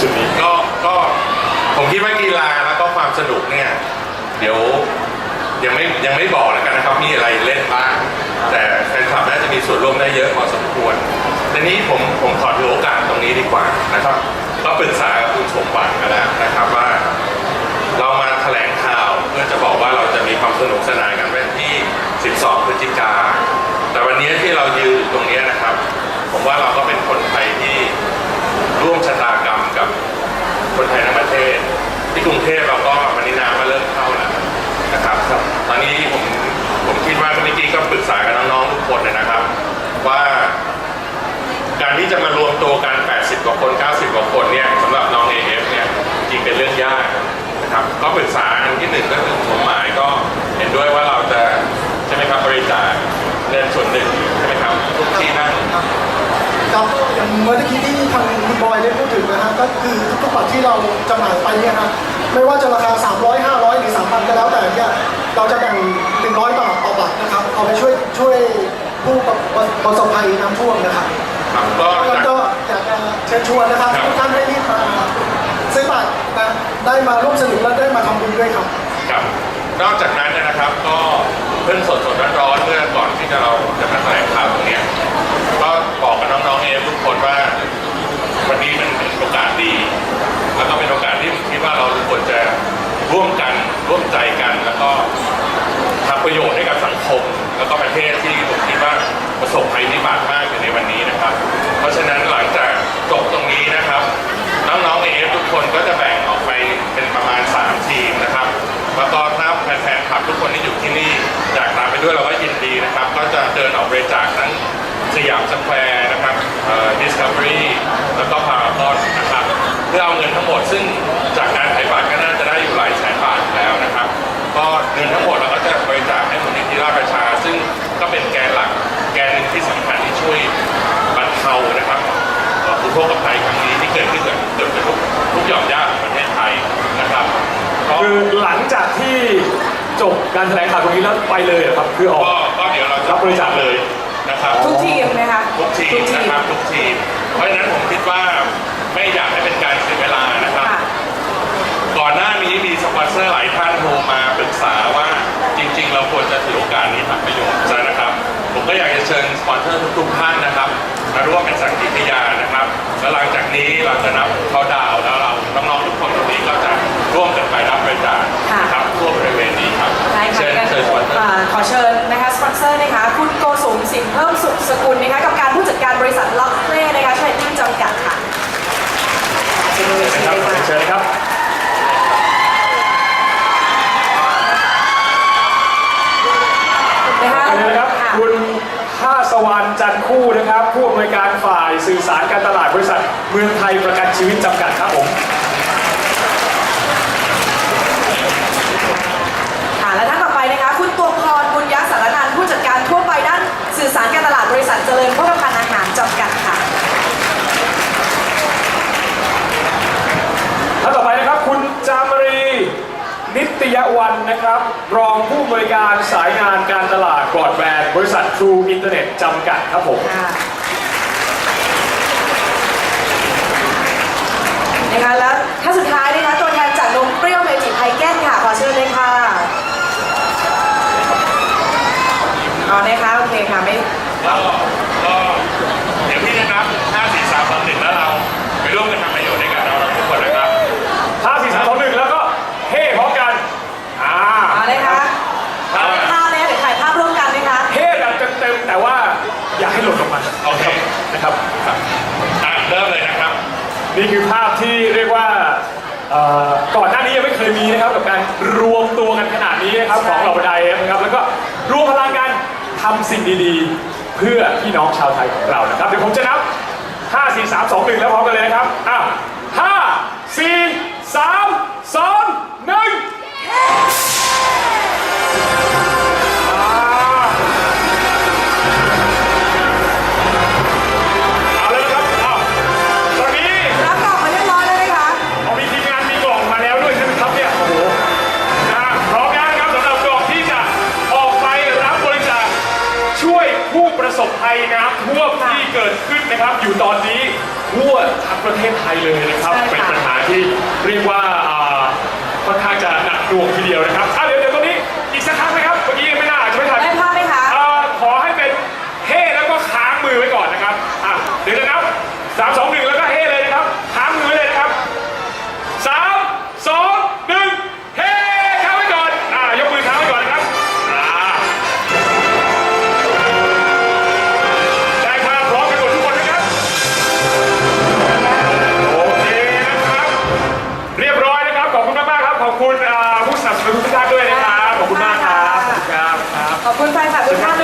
จุดนี้ก็ก็ผมคิดว่ากีฬาแล้วก็ความสนุกเนี่ย เดี๋ยวยังไม่ยังไม่บอกแล้วกันนะครับมีอะไรเล่นบ้างแต่แฟนคลับน่าจะมีส่วนร่วมได้เยอะพอสมควรทีนี้ผมผมขอถือโอกาสตรงนี้ดีกว่านะครับก็ปรึกษากับคุณสมบัติกันแล้วนะครับว่า เรามาแถลงข่าวเพื่อจะบอกว่าเราจะมีความสนุกสนานกันวันที่ 12 พฤศจิกาแต่วันนี้ที่เรายืนตรงนี้นะครับ ผมว่าเราก็เป็นคนไทยที่ร่วมชะตากรรมกับคนไทยทั้งประเทศ ที่กรุง เทพเราก็วันนี้น้ำมาเริ่มเข้าแล้วนะครับตอนนี้ผมผมคิดว่าเมื่อกี้ก็ปรึกษากับน้องๆทุกคนนะครับ ว่า การที่จะมารวมตัวกัน 80 กว่าคน 90 กว่าคนเนี่ยสำหรับน้อง AF เนี่ยจริงเป็นเรื่องยากนะครับก็ปรึกษาอันที่หนึ่งก็คือผมหมายก็เห็นด้วยว่าเราจะใช่ไหมครับบริจาคเงินส่วนหนึ่งใช่ไหมครับทุกที่นั่งครับอย่างเมื่อกี้ที่ทาง บอยได้พูดถึงนะฮะก็คือทุกๆบัตรที่เราจำหน่ายไปเนี่ยนะไม่ว่าจะราคา 300 500 หรือ 3,000 ก็แล้วแต่เนี่ยเราจะแบ่ง 100 บาทต่อบัตรนะครับ เอาไปช่วยช่วยผู้ประสบภัยน้ำท่วมนะครับครับก็แล้วจากก็อยากจะเชิญชวนนะครับครับทุกท่านได้รีบมาซื้อบัตรนะได้มาร่วมสนุกและได้มาทำบุญด้วยครับครับนอกจากนั้นเนยนะครับก็เพิ่งสดสดๆร้อนๆเมื่อก่อนที่จะเราจะมาแถลงข่าวตรงเนี้ยก็บอกกับน้องๆเอฟทุกคนว่า วันนี้มันเป็น โอกาสดี แล้วก็เป็นโอกาสที่ผมคิดว่าเราควรจะร่วมกันร่วมใจกัน จากที่จบการแถลงข่าวตรงนี้แล้วไปเลยเหรอครับคือออก ก็ก็เดี๋ยวเราจะรับบริจาคเลยนะครับทุกทีมไหมคะทุกทีมนะครับทุกทีม เพราะฉะนั้นผมคิดว่าไม่อยากให้เป็นการเสียเวลานะครับ ค่ะ ก่อนหน้านี้มีสปอนเซอร์หลายท่านโทรมาปรึกษาว่าจริง ๆ เราควรจะถือโอกาสนี้ทำประโยชน์ซะนะครับ ผมก็อยากจะเชิญสปอนเซอร์ทุกๆท่านนะครับมาร่วมเป็นสักขีพยานนะครับแล้วหลังจากนี้เราจะนับเขาดาวน์แล้วเราน้องๆทุกคนตรงนี้ก็จะ ร่วมกันไปรับบริจาคนะครับทั่วบริเวณนี้ครับได้ค่ะเชิญงั้นเชิญสปอนเซอร์อ่าขอเชิญนะคะสปอนเซอร์นะคะคุณโกสุมสินเพิ่มสุขสกุลนะคะกับการผู้จัดการบริษัทล็อกเล่นะคะเทรดดิ้งจำกัดค่ะเชิญเลยนะครับค่ะเชิญนะครับนะคะไปเลยนะครับค่ะคุณท่าสวรรค์จันทร์คู่นะครับ ผู้อำนวยการฝ่ายสื่อสารการตลาดบริษัทเมืองไทยประกันชีวิตจำกัดครับผม ค่ะและท่านต่อไปนะคะ คุณตวงพรบุญยสารนันท์ผู้จัดการทั่วไปด้านสื่อสารการตลาดบริษัทเจริญโภคภัณฑ์อาหารจำกัดค่ะ ท่านต่อไปนะครับคุณจามรี นิ ตยวันนะครับ รองผู้บริการสายงานการตลาดบรอดแบนด์บริษัทครูอินเทอร์เน็ตจำกัดครับผมนะคะแล้ว คือภาพที่เรียกว่าเอ่อก่อนหน้านี้ยังไม่เคยมีนะครับกับการรวมตัวกันขนาดนี้นะครับของเหล่าบรรดาเอฟนะครับแล้วก็รวมพลังกันทำสิ่งดีๆ เพื่อพี่น้องชาวไทยของเรานะครับเดี๋ยวผมจะนับ 5 4 3 2 1 แล้วพร้อมกันเลยนะครับอ้าว ครับอยู่ตอนนี้ทั่วทั้งประเทศไทยเลยนะครับเป็นปัญหาที่เรียกว่าค่อนข้างจะหนักหน่วงทีเดียวนะครับอะเดี๋ยวเดี๋ยวตอนนี้อีกสักครั้งนะครับ คุณไฟค่ะคุณค่ะ